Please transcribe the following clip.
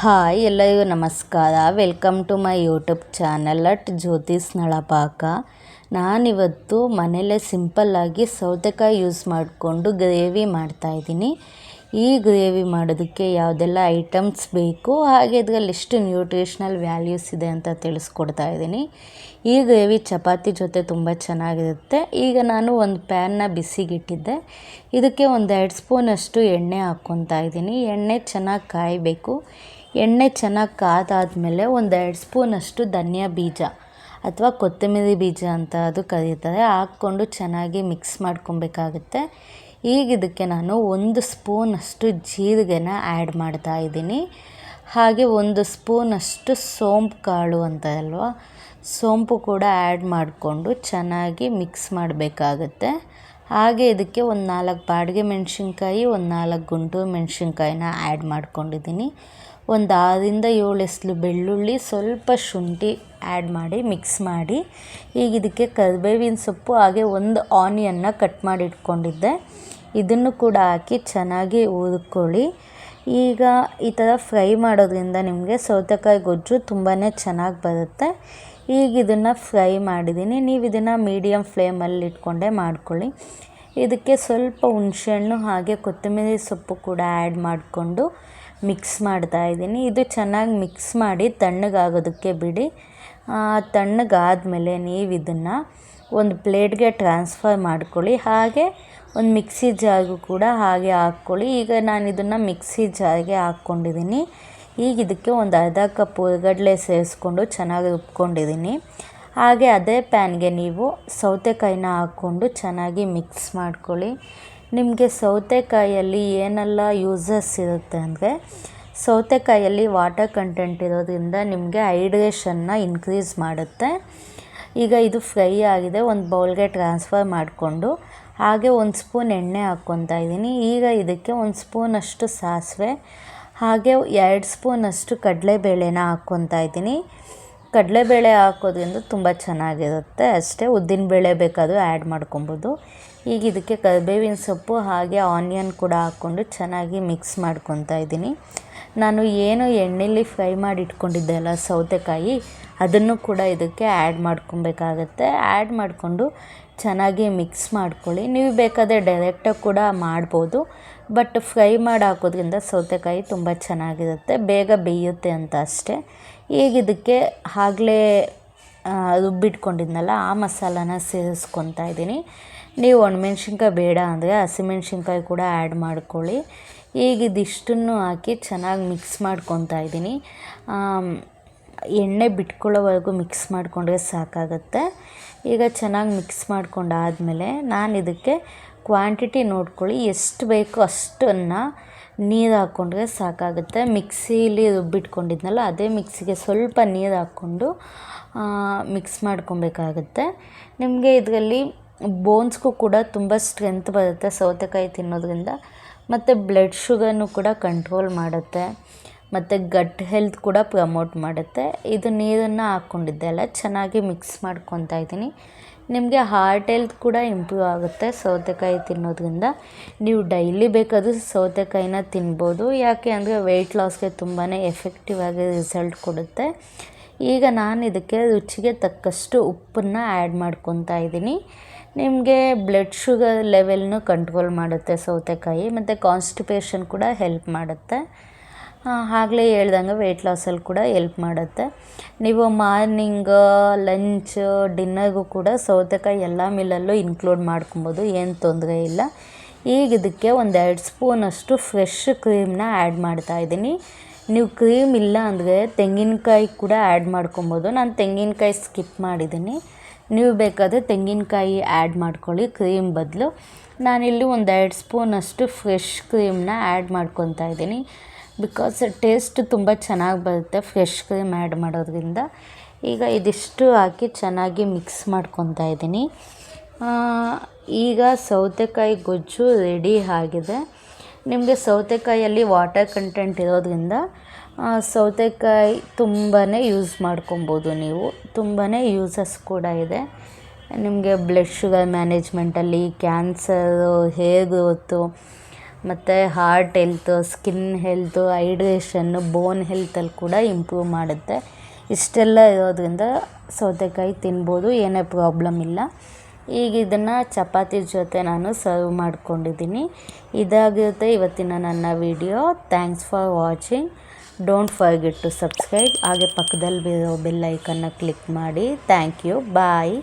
Hi ಎಲ್ಲರಿಗೂ ನಮಸ್ಕಾರ. Welcome to my YouTube channel at Jyothi's Nalapaka. ನಾನಿವತ್ತು ಮನೆಯಲ್ಲೇ ಸಿಂಪಲ್ಲಾಗಿ ಸೌತೆಕಾಯಿ ಯೂಸ್ ಮಾಡಿಕೊಂಡು ಗ್ರೇವಿ ಮಾಡ್ತಾಯಿದ್ದೀನಿ ಈ ಗ್ರೇವಿ ಮಾಡೋದಕ್ಕೆ ಯಾವುದೆಲ್ಲ ಐಟಮ್ಸ್ ಬೇಕು, ಹಾಗೆ ಇದರಲ್ಲಿ ಎಷ್ಟು ನ್ಯೂಟ್ರಿಷ್ನಲ್ ವ್ಯಾಲ್ಯೂಸ್ ಇದೆ ಅಂತ ತಿಳಿಸ್ಕೊಡ್ತಾ ಇದ್ದೀನಿ. ಈ ಗ್ರೇವಿ ಚಪಾತಿ ಜೊತೆ ತುಂಬ ಚೆನ್ನಾಗಿರುತ್ತೆ. ಈಗ ನಾನು ಒಂದು ಪ್ಯಾನ್ನ ಬಿಸಿಗಿಟ್ಟಿದ್ದೆ. ಇದಕ್ಕೆ ಒಂದು ಎರಡು ಸ್ಪೂನಷ್ಟು ಎಣ್ಣೆ ಹಾಕ್ಕೊತಾ ಇದ್ದೀನಿ. ಎಣ್ಣೆ ಚೆನ್ನಾಗಿ ಕಾಯಬೇಕು. ಎಣ್ಣೆ ಚೆನ್ನಾಗಿ ಕಾದಾದಮೇಲೆ ಒಂದು ಎರಡು ಸ್ಪೂನಷ್ಟು ಧನಿಯಾ ಬೀಜ ಅಥವಾ ಕೊತ್ತಂಬರಿ ಬೀಜ ಅಂತ ಅದು ಕರೀತಾರೆ. ಹಾಕ್ಕೊಂಡು ಚೆನ್ನಾಗಿ ಮಿಕ್ಸ್ ಮಾಡ್ಕೊಬೇಕಾಗುತ್ತೆ. ಈಗ ಇದಕ್ಕೆ ನಾನು ಒಂದು ಸ್ಪೂನಷ್ಟು ಜೀರಿಗೆನ ಆ್ಯಡ್ ಮಾಡ್ತಾ ಇದ್ದೀನಿ. ಹಾಗೆ ಒಂದು ಸ್ಪೂನಷ್ಟು ಸೋಂಪು ಕಾಳು ಅಂತ ಅಲ್ವಾ? ಸೋಂಪು ಕೂಡ ಆ್ಯಡ್ ಮಾಡಿಕೊಂಡು ಚೆನ್ನಾಗಿ ಮಿಕ್ಸ್ ಮಾಡಬೇಕಾಗುತ್ತೆ. ಹಾಗೆ ಇದಕ್ಕೆ ಒಂದು ನಾಲ್ಕು ಬಾಡಿಗೆ ಮೆಣಸಿನ್ಕಾಯಿ, ಒಂದು ನಾಲ್ಕು ಗುಂಟೂರು ಮೆಣಸಿನ್ಕಾಯಿನ ಆ್ಯಡ್ ಮಾಡ್ಕೊಂಡಿದ್ದೀನಿ. ಒಂದು ಆರರಿಂದ ಏಳು ಎಸ್ಲು ಬೆಳ್ಳುಳ್ಳಿ ಸ್ವಲ್ಪ ಶುಂಠಿ ಆ್ಯಡ್ ಮಾಡಿ ಮಿಕ್ಸ್ ಮಾಡಿ. ಈಗ ಇದಕ್ಕೆ ಕರಿಬೇವಿನ ಸೊಪ್ಪು, ಹಾಗೆ ಒಂದು ಆನಿಯನ್ನ ಕಟ್ ಮಾಡಿ ಇಟ್ಕೊಂಡಿದ್ದೆ. ಇದನ್ನು ಕೂಡ ಹಾಕಿ ಚೆನ್ನಾಗಿ ಹುರ್ಕೊಳ್ಳಿ. ಈಗ ಈ ಥರ ಫ್ರೈ ಮಾಡೋದ್ರಿಂದ ನಿಮಗೆ ಸೌತೆಕಾಯಿ ಗೊಜ್ಜು ತುಂಬಾ ಚೆನ್ನಾಗಿ ಬರುತ್ತೆ. ಈಗ ಇದನ್ನು ಫ್ರೈ ಮಾಡಿದ್ದೀನಿ. ನೀವು ಇದನ್ನು ಮೀಡಿಯಮ್ ಫ್ಲೇಮಲ್ಲಿ ಇಟ್ಕೊಂಡೇ ಮಾಡ್ಕೊಳ್ಳಿ. ಇದಕ್ಕೆ ಸ್ವಲ್ಪ ಹುಣಸೆಹಣ್ಣು, ಹಾಗೆ ಕೊತ್ತಂಬರಿ ಸೊಪ್ಪು ಕೂಡ ಆ್ಯಡ್ ಮಾಡಿಕೊಂಡು ಮಿಕ್ಸ್ ಮಾಡ್ತಾ ಇದ್ದೀನಿ. ಇದು ಚೆನ್ನಾಗಿ ಮಿಕ್ಸ್ ಮಾಡಿ ತಣ್ಣಗಾಗೋದಕ್ಕೆ ಬಿಡಿ. ತಣ್ಣಗಾದಮೇಲೆ ನೀವು ಇದನ್ನು ಒಂದು ಪ್ಲೇಟ್ಗೆ ಟ್ರಾನ್ಸ್ಫರ್ ಮಾಡ್ಕೊಳ್ಳಿ. ಹಾಗೆ ಒಂದು ಮಿಕ್ಸಿ ಜಾರ್ಗೂ ಕೂಡ ಹಾಗೆ ಹಾಕ್ಕೊಳ್ಳಿ. ಈಗ ನಾನು ಇದನ್ನು ಮಿಕ್ಸಿ ಜಾರ್ಗೆ ಹಾಕ್ಕೊಂಡಿದ್ದೀನಿ. ಈಗ ಇದಕ್ಕೆ ಒಂದು ಅರ್ಧ ಕಪ್ ಹುರ್ಗಡ್ಲೆ ಸೇರಿಸ್ಕೊಂಡು ಚೆನ್ನಾಗಿ ರುಬ್ಕೊಂಡಿದ್ದೀನಿ. ಹಾಗೆ ಅದೇ ಪ್ಯಾನ್ಗೆ ನೀವು ಸೌತೆಕಾಯಿನ ಹಾಕ್ಕೊಂಡು ಚೆನ್ನಾಗಿ ಮಿಕ್ಸ್ ಮಾಡ್ಕೊಳ್ಳಿ. ನಿಮಗೆ ಸೌತೆಕಾಯಲ್ಲಿ ಏನೆಲ್ಲ ಯೂಸಸ್ ಇರುತ್ತೆ ಅಂದರೆ, ಸೌತೆಕಾಯಲ್ಲಿ ವಾಟರ್ ಕಂಟೆಂಟ್ ಇರೋದ್ರಿಂದ ನಿಮಗೆ ಹೈಡ್ರೇಷನ್ನ ಇನ್ಕ್ರೀಸ್ ಮಾಡುತ್ತೆ. ಈಗ ಇದು ಫ್ರೈ ಆಗಿದೆ, ಒಂದು ಬೌಲ್ಗೆ ಟ್ರಾನ್ಸ್ಫರ್ ಮಾಡಿಕೊಂಡು, ಹಾಗೆ ಒಂದು ಸ್ಪೂನ್ ಎಣ್ಣೆ ಹಾಕ್ಕೊತಾ ಇದ್ದೀನಿ. ಈಗ ಇದಕ್ಕೆ ಒಂದು ಸ್ಪೂನಷ್ಟು ಸಾಸಿವೆ, ಹಾಗೆ ಎರಡು ಸ್ಪೂನಷ್ಟು ಕಡಲೆಬೇಳೆನ ಹಾಕ್ಕೊತಾ ಇದ್ದೀನಿ. ಕಡಲೆಬೇಳೆ ಹಾಕೋದ್ರಿಂದ ತುಂಬ ಚೆನ್ನಾಗಿರುತ್ತೆ. ಅಷ್ಟೇ ಉದ್ದಿನಬೇಳೆ ಬೇಕಾದರೂ ಆ್ಯಡ್ ಮಾಡ್ಕೊಬೋದು. ಈಗ ಇದಕ್ಕೆ ಕರಿಬೇವಿನ ಸೊಪ್ಪು ಹಾಗೆ ಆನಿಯನ್ ಕೂಡ ಹಾಕ್ಕೊಂಡು ಚೆನ್ನಾಗಿ ಮಿಕ್ಸ್ ಮಾಡ್ಕೊತಾ ಇದ್ದೀನಿ. ನಾನು ಏನು ಎಣ್ಣೆಲಿ ಫ್ರೈ ಮಾಡಿ ಇಟ್ಕೊಂಡಿದ್ದೆ ಅಲ್ಲ ಸೌತೆಕಾಯಿ, ಅದನ್ನು ಕೂಡ ಇದಕ್ಕೆ ಆ್ಯಡ್ ಮಾಡ್ಕೊಬೇಕಾಗತ್ತೆ. ಆ್ಯಡ್ ಮಾಡಿಕೊಂಡು ಚೆನ್ನಾಗಿ ಮಿಕ್ಸ್ ಮಾಡ್ಕೊಳ್ಳಿ. ನೀವು ಬೇಕಾದರೆ ಡೈರೆಕ್ಟಾಗಿ ಕೂಡ ಮಾಡ್ಬೋದು. ಬಟ್ ಫ್ರೈ ಮಾಡಿ ಹಾಕೋದ್ರಿಂದ ಸೌತೆಕಾಯಿ ತುಂಬ ಚೆನ್ನಾಗಿರುತ್ತೆ. ಬೇಗ ಬೇಯುತ್ತೆ ಅಂತ ಅಷ್ಟೇ. ಈಗ ಇದಕ್ಕೆ ಆಗಲೇ ರುಬ್ಬಿಟ್ಕೊಂಡಿದ್ನಲ್ಲ ಆ ಮಸಾಲಾನ ಸೇರಿಸ್ಕೊತಾ ಇದ್ದೀನಿ. ನೀವು ಒಣಮೆಣ್ಸಿನ್ಕಾಯಿ ಬೇಡ ಅಂದರೆ ಹಸಿಮೆಣ್ಸಿನ್ಕಾಯಿ ಕೂಡ ಆ್ಯಡ್ ಮಾಡ್ಕೊಳ್ಳಿ. ಈಗ ಇದಿಷ್ಟನ್ನು ಹಾಕಿ ಚೆನ್ನಾಗಿ ಮಿಕ್ಸ್ ಮಾಡ್ಕೊತಾ ಇದ್ದೀನಿ. ಎಣ್ಣೆ ಬಿಟ್ಕೊಳ್ಳೋವರೆಗೂ ಮಿಕ್ಸ್ ಮಾಡಿಕೊಂಡ್ರೆ ಸಾಕಾಗುತ್ತೆ. ಈಗ ಚೆನ್ನಾಗಿ ಮಿಕ್ಸ್ ಮಾಡ್ಕೊಂಡಾದಮೇಲೆ ನಾನು ಇದಕ್ಕೆ ಕ್ವಾಂಟಿಟಿ ನೋಡ್ಕೊಳ್ಳಿ. ಎಷ್ಟು ಬೇಕೋ ಅಷ್ಟನ್ನು ನೀರು ಹಾಕ್ಕೊಂಡ್ರೆ ಸಾಕಾಗುತ್ತೆ. ಮಿಕ್ಸೀಲಿ ರುಬ್ಬಿಟ್ಕೊಂಡಿದ್ನಲ್ಲ ಅದೇ ಮಿಕ್ಸಿಗೆ ಸ್ವಲ್ಪ ನೀರು ಹಾಕ್ಕೊಂಡು ಮಿಕ್ಸ್ ಮಾಡ್ಕೊಬೇಕಾಗುತ್ತೆ. ನಿಮಗೆ ಇದರಲ್ಲಿ ಬೋನ್ಸ್ಗೂ ಕೂಡ ತುಂಬ ಸ್ಟ್ರೆಂತ್ ಬರುತ್ತೆ ಸೌತೆಕಾಯಿ ತಿನ್ನೋದ್ರಿಂದ. ಮತ್ತು ಬ್ಲಡ್ ಶುಗರ್ನು ಕೂಡ ಕಂಟ್ರೋಲ್ ಮಾಡುತ್ತೆ. ಮತ್ತು ಗಟ್ ಹೆಲ್ತ್ ಕೂಡ ಪ್ರಮೋಟ್ ಮಾಡುತ್ತೆ. ಇದು ನೀರನ್ನು ಹಾಕ್ಕೊಂಡಿದ್ದೆ ಅಲ್ಲ, ಚೆನ್ನಾಗಿ ಮಿಕ್ಸ್ ಮಾಡ್ಕೊತಾ ಇದ್ದೀನಿ. ನಿಮಗೆ ಹಾರ್ಟ್ ಹೆಲ್ತ್ ಕೂಡ ಇಂಪ್ರೂವ್ ಆಗುತ್ತೆ. ಸೌತೆಕಾಯಿ ತಿನ್ನೋದ್ರಿಂದ. ನೀವು ಡೈಲಿ ಬೇಕಾದರೂ ಸೌತೆಕಾಯಿನ ತಿನ್ಬೋದು. ಯಾಕೆ ಅಂದರೆ ವೆಯ್ಟ್ ಲಾಸ್ಗೆ ತುಂಬಾ ಎಫೆಕ್ಟಿವ್ ಆಗಿ ರಿಸಲ್ಟ್ ಕೊಡುತ್ತೆ. ಈಗ ನಾನು ಇದಕ್ಕೆ ರುಚಿಗೆ ತಕ್ಕಷ್ಟು ಉಪ್ಪನ್ನು ಆ್ಯಡ್ ಮಾಡ್ಕೊತಾ ಇದ್ದೀನಿ. ನಿಮಗೆ ಬ್ಲಡ್ ಶುಗರ್ ಲೆವೆಲ್ನು ಕಂಟ್ರೋಲ್ ಮಾಡುತ್ತೆ ಸೌತೆಕಾಯಿ. ಮತ್ತು ಕಾನ್ಸ್ಟಿಪೇಷನ್ ಕೂಡ ಹೆಲ್ಪ್ ಮಾಡುತ್ತೆ. ಆಗಲೇ ಹೇಳ್ದಂಗೆ ವೆಯ್ಟ್ ಲಾಸಲ್ಲಿ ಕೂಡ ಎಲ್ಪ್ ಮಾಡುತ್ತೆ. ನೀವು ಮಾರ್ನಿಂಗ್ ಲಂಚ್ ಡಿನ್ನರ್ಗೂ ಕೂಡ ಸೌತೆಕಾಯಿ ಎಲ್ಲ ಮೀಲಲ್ಲೂ ಇನ್ಕ್ಲೂಡ್ ಮಾಡ್ಕೊಬೋದು, ಏನು ತೊಂದರೆ ಇಲ್ಲ. ಈಗ ಇದಕ್ಕೆ ಒಂದು ಎರಡು ಸ್ಪೂನಷ್ಟು ಫ್ರೆಶ್ ಕ್ರೀಮ್ನ ಆ್ಯಡ್ ಮಾಡ್ತಾಯಿದ್ದೀನಿ ನೀವು ಕ್ರೀಮ್ ಇಲ್ಲ ಅಂದರೆ ತೆಂಗಿನಕಾಯಿ ಕೂಡ ಆ್ಯಡ್ ಮಾಡ್ಕೊಬೋದು. ನಾನು ತೆಂಗಿನಕಾಯಿ ಸ್ಕಿಪ್ ಮಾಡಿದ್ದೀನಿ. ನೀವು ಬೇಕಾದರೆ ತೆಂಗಿನಕಾಯಿ ಆ್ಯಡ್ ಮಾಡ್ಕೊಳ್ಳಿ ಕ್ರೀಮ್ ಬದಲು. ನಾನಿಲ್ಲಿ ಒಂದು ಎರಡು ಸ್ಪೂನಷ್ಟು ಫ್ರೆಶ್ ಕ್ರೀಮ್ನ ಆ್ಯಡ್ ಮಾಡ್ಕೊತಾ ಇದ್ದೀನಿ. ಬಿಕಾಸ್ ಟೇಸ್ಟ್ ತುಂಬ ಚೆನ್ನಾಗಿ ಬರುತ್ತೆ ಫ್ರೆಶ್ ಕ್ರೀಮ್ ಆ್ಯಡ್ ಮಾಡೋದ್ರಿಂದ. ಈಗ ಇದಿಷ್ಟು ಹಾಕಿ ಚೆನ್ನಾಗಿ ಮಿಕ್ಸ್ ಮಾಡ್ಕೊತಾ ಇದ್ದೀನಿ. ಈಗ ಸೌತೆಕಾಯಿ ಗೊಜ್ಜು ರೆಡಿ ಆಗಿದೆ. ನಿಮಗೆ ಸೌತೆಕಾಯಲ್ಲಿ ವಾಟರ್ ಕಂಟೆಂಟ್ ಇರೋದ್ರಿಂದ ಸೌತೆಕಾಯಿ ತುಂಬಾ ಯೂಸ್ ಮಾಡ್ಕೊಬೋದು ನೀವು. ತುಂಬಾ ಯೂಸಸ್ ಕೂಡ ಇದೆ. ನಿಮಗೆ ಬ್ಲಡ್ ಶುಗರ್ ಮ್ಯಾನೇಜ್ಮೆಂಟಲ್ಲಿ ಕ್ಯಾನ್ಸರು ಹೇರ್ ಗ್ರೋತು ಮತ್ತು heart health skin health hydration bone ಹೆಲ್ತಲ್ಲಿ ಕೂಡ ಇಂಪ್ರೂವ್ ಮಾಡುತ್ತೆ. ಇಷ್ಟೆಲ್ಲ ಇರೋದ್ರಿಂದ ಸೌತೆಕಾಯಿ ತಿನ್ಬೋದು, ಏನೇ ಪ್ರಾಬ್ಲಮ್ ಇಲ್ಲ. ಈಗ ಇದನ್ನು ಚಪಾತಿ ಜೊತೆ ನಾನು ಸರ್ವ್ ಮಾಡ್ಕೊಂಡಿದ್ದೀನಿ. ಇದಾಗಿರುತ್ತೆ ಇವತ್ತಿನ ನನ್ನ video thanks for watching don't forget to subscribe ಹಾಗೆ ಪಕ್ಕದಲ್ಲಿ ಬೆಲ್ ಐಕನ್ನ ಕ್ಲಿಕ್ ಮಾಡಿ. Thank you bye